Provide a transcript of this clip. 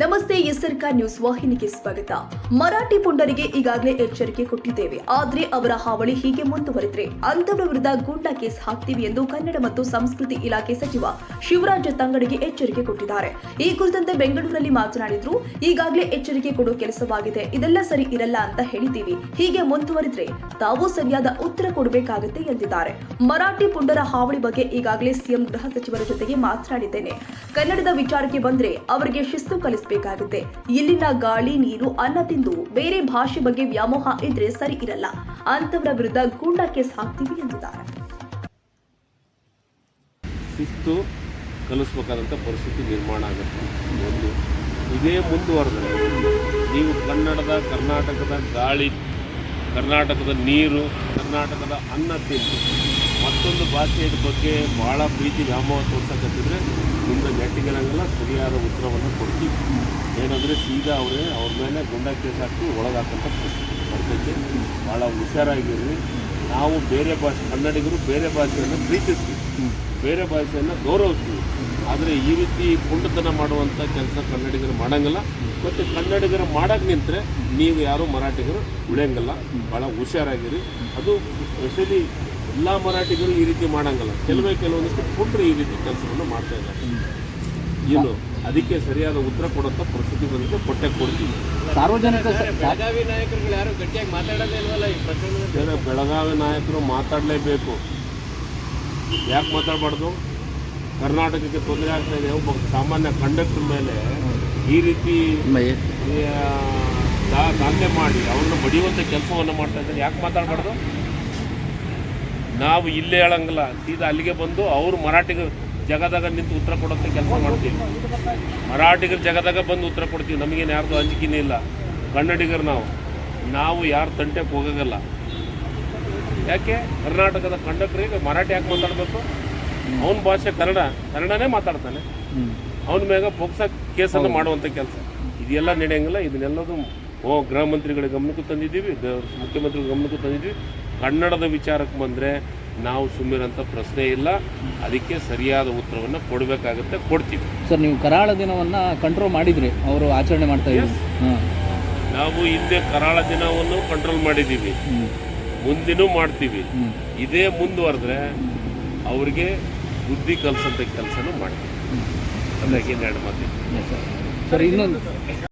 ನಮಸ್ತೆ ಎಸ್ಎರ್ಕ ನ್ಯೂಸ್ ವಾಹಿನಿಗೆ ಸ್ವಾಗತ. ಮರಾಠಿ ಪುಂಡರಿಗೆ ಈಗಾಗಲೇ ಎಚ್ಚರಿಕೆ ಕೊಟ್ಟಿದ್ದೇವೆ. ಆದ್ರೆ ಅವರ ಹಾವಳಿ ಹೀಗೆ ಮುಂದುವರೆದ್ರೆ ಅಂತವರ ವಿರುದ್ಧ ಗೂಂಡಾ ಕೇಸ್ ಹಾಕ್ತೀವಿ ಎಂದು ಕನ್ನಡ ಮತ್ತು ಸಂಸ್ಕೃತಿ ಇಲಾಖೆ ಸಚಿವ ಶಿವರಾಜ ತಂಗಡಿಗೆ ಎಚ್ಚರಿಕೆ ಕೊಟ್ಟಿದ್ದಾರೆ. ಈ ಕುರಿತಂತೆ ಬೆಂಗಳೂರಲ್ಲಿ ಮಾತನಾಡಿದ್ರು, ಈಗಾಗಲೇ ಎಚ್ಚರಿಕೆ ಕೊಡೋ ಕೆಲಸವಾಗಿದೆ, ಇದೆಲ್ಲ ಸರಿ ಇರಲ್ಲ ಅಂತ ಹೇಳಿದ್ದೀವಿ. ಹೀಗೆ ಮುಂದುವರಿದ್ರೆ ತಾವು ಸರಿಯಾದ ಉತ್ತರ ಕೊಡಬೇಕಾಗುತ್ತೆ ಎಂದಿದ್ದಾರೆ. ಮರಾಠಿ ಪುಂಡರ ಹಾವಳಿ ಬಗ್ಗೆ ಈಗಾಗಲೇ ಸಿಎಂ ಗೃಹ ಸಚಿವರ ಜೊತೆಗೆ ಮಾತನಾಡಿದ್ದೇನೆ. ಕನ್ನಡದ ವಿಚಾರಕ್ಕೆ ಬಂದ್ರೆ ಅವರಿಗೆ ಶಿಸ್ತು ಕಲಿಸಬೇಕಾಗುತ್ತೆ ಇಲ್ಲಿನ ಗಾಳಿ, ನೀರು, ಅನ್ನ ತಿಂದು ಬೇರೆ ಭಾಷೆ ಬಗ್ಗೆ ವ್ಯಾಮೋಹ ಇದ್ರೆ ಸರಿ ಇರಲ್ಲ. ಅಂತವರ ವಿರುದ್ಧ ಗೂಂಡಾ ಕೇಸ್ ಹಾಕ್ತೀವಿ ಎಂದಿದ್ದಾರೆ. ಶಿಸ್ತು ಕಲಿಸ್ಬೇಕಾದಂಥ ಪರಿಸ್ಥಿತಿ ನಿರ್ಮಾಣ ಆಗುತ್ತೆ. ಒಂದು, ಇದೇ ಮುಂದುವರೆದ್ರೆ ನೀವು ಕನ್ನಡದ, ಕರ್ನಾಟಕದ ಗಾಳಿ, ಕರ್ನಾಟಕದ ನೀರು, ಕರ್ನಾಟಕದ ಅನ್ನ ತಿಂದು ಮತ್ತೊಂದು ಭಾಷೆಯ ಬಗ್ಗೆ ಭಾಳ ಪ್ರೀತಿ ವ್ಯಾಮೋಹ ತೋರ್ಸಕತ್ತಿದ್ರೆ ನಿಮ್ಮ ನೆಟ್ಟಿಗೆಲ್ಲ ಸರಿಯಾದ ಉತ್ತರವನ್ನು ಕೊಡ್ತೀವಿ. ಏನಂದರೆ ಸೀದಾ ಅವರೇ ಅವ್ರ ಮೇಲೆ ಗುಂಡಾ ಕೇಸ್ ಹಾಕಿ ಒಳಗಾಕಂಥ ಪರಿಸ್ಥಿತಿ ಭಾಳ ಹುಷಾರಾಗಿರ್ರಿ. ನಾವು ಬೇರೆ ಭಾಷೆ, ಕನ್ನಡಿಗರು ಬೇರೆ ಭಾಷೆಯನ್ನು ಪ್ರೀತಿಸ್ತೀವಿ. ಬೇರೆ ಭಾಷೆಯನ್ನು ಗೌರವಿಸ್ತೀವಿ. ಆದರೆ ಈ ರೀತಿ ಕುಂಡತನ ಮಾಡುವಂಥ ಕೆಲಸ ಕನ್ನಡಿಗರು ಮಾಡೋಂಗಿಲ್ಲ. ಮತ್ತು ಕನ್ನಡಿಗರು ಮಾಡೋಕ್ಕೆ ನಿಂತರೆ ನೀವು ಯಾರು ಮರಾಠಿಗರು ಉಳಿಯಂಗಿಲ್ಲ. ಭಾಳ ಹುಷಾರಾಗಿರಿ. ಅದು ಸ್ಪೆಷಲಿ ಎಲ್ಲ ಮರಾಠಿಗರು ಈ ರೀತಿ ಮಾಡಂಗಿಲ್ಲ. ಕೆಲವೇ ಕೆಲವೊಂದಿಷ್ಟು ಪುಂಡ್ರು ಈ ರೀತಿ ಕೆಲಸವನ್ನು ಮಾಡ್ತಾ ಇದ್ದಾರೆ. ಏನು? ಅದಕ್ಕೆ ಸರಿಯಾದ ಉತ್ತರ ಕೊಡೋಂಥ ಪರಿಸ್ಥಿತಿ ಬಂದಿದೆ ಕೊಟ್ಟೆ ಕೊಡ್ತೀವಿ. ಸಾರ್ವಜನಿಕ ಬೆಳಗಾವಿ ನಾಯಕರುಗಳು ಯಾರು ಗಟ್ಟಿಯಾಗಿ ಮಾತಾಡೋದೇ ಇಲ್ವಲ್ಲ ಈ ಪ್ರಕರಣ ಬೆಳಗಾವಿ ನಾಯಕರು ಮಾತಾಡಲೇಬೇಕು. ಯಾಕೆ ಮಾತಾಡಬಾರ್ದು? ಕರ್ನಾಟಕಕ್ಕೆ ತೊಂದರೆ ಆಗ್ತಾ ಇದೆ. ಒಬ್ಬ ಸಾಮಾನ್ಯ ಕಂಡಕ್ಟರ್ ಮೇಲೆ ಈ ರೀತಿ ದಾಖಲೆ ಮಾಡಿ ಅವ್ರನ್ನ ಬಡಿಯುವಂಥ ಕೆಲಸವನ್ನು ಮಾಡ್ತಾ ಇದ್ದಾರೆ. ಯಾಕೆ ಮಾತಾಡಬಾರ್ದು? ನಾವು ಇಲ್ಲೇ ಹೇಳಂಗಿಲ್ಲ. ಸೀದಾ ಅಲ್ಲಿಗೆ ಬಂದು ಅವರು ಮರಾಠಿಗ ಜಗದಾಗ ನಿಂತು ಉತ್ತರ ಕೊಡೋಕ್ಕೆ ಕೆಲಸ ಮಾಡ್ತೀವಿ. ಮರಾಠಿಗರು ಜಗದಾಗ ಬಂದು ಉತ್ತರ ಕೊಡ್ತೀವಿ. ನಮಗೇನು ಯಾರ್ದು ಅಂಜಿಕೆನೇ ಇಲ್ಲ. ಕನ್ನಡಿಗರು ನಾವು. ನಾವು ಯಾರು ತಂಟೆಗೆ ಹೋಗಲ್ಲ ಯಾಕೆ? ಕರ್ನಾಟಕದ ಕಂಡಕ್ಟರಿಗೆ ಮರಾಠಿ ಯಾಕೆ ಮಾತಾಡಬೇಕು? ಅವನ ಭಾಷೆ ಕನ್ನಡ. ಕನ್ನಡನೇ ಮಾತಾಡ್ತಾನೆ. ಅವನ ಮ್ಯಾಗ ಪೋಕ್ಸ ಕೇಸನ್ನು ಮಾಡುವಂಥ ಕೆಲಸ. ಇದೆಲ್ಲ ನಡೆಯಂಗಿಲ್ಲ. ಇದನ್ನೆಲ್ಲದು ಗೃಹ ಮಂತ್ರಿಗಳ ಗಮನಕ್ಕೂ ತಂದಿದ್ದೀವಿ ಮುಖ್ಯಮಂತ್ರಿಗಳ ಗಮನಕ್ಕೂ ತಂದಿದ್ದೀವಿ. ಕನ್ನಡದ ವಿಚಾರಕ್ಕೆ ಬಂದರೆ ನಾವು ಸುಮ್ಮಿರೋಂಥ ಪ್ರಶ್ನೆ ಇಲ್ಲ. ಅದಕ್ಕೆ ಸರಿಯಾದ ಉತ್ತರವನ್ನು ಕೊಡಬೇಕಾಗುತ್ತೆ ಕೊಡ್ತೀವಿ. ಸರ್ ನೀವು ಕರಾಳ ದಿನವನ್ನು ಕಂಟ್ರೋಲ್ ಮಾಡಿದ್ರಿ ಅವರು ಆಚರಣೆ ಮಾಡ್ತಾ ಇದ್ದೀವಿ ನಾವು ಹಿಂದೆ ಕರಾಳ ದಿನವನ್ನು ಕಂಟ್ರೋಲ್ ಮಾಡಿದ್ದೀವಿ. ಮುಂದಿನೂ ಮಾಡ್ತೀವಿ. ಇದೇ ಮುಂದುವರೆದ್ರೆ ಅವ್ರಿಗೆ ಬುದ್ಧಿ ಕಲಿಸೋಂಥ ಕೆಲಸನೂ ಮಾಡ್ತೀವಿ. ಅದಾಗಿ ಎರಡು ಮಾತು ಸರ್ ಇನ್ನೊಂದು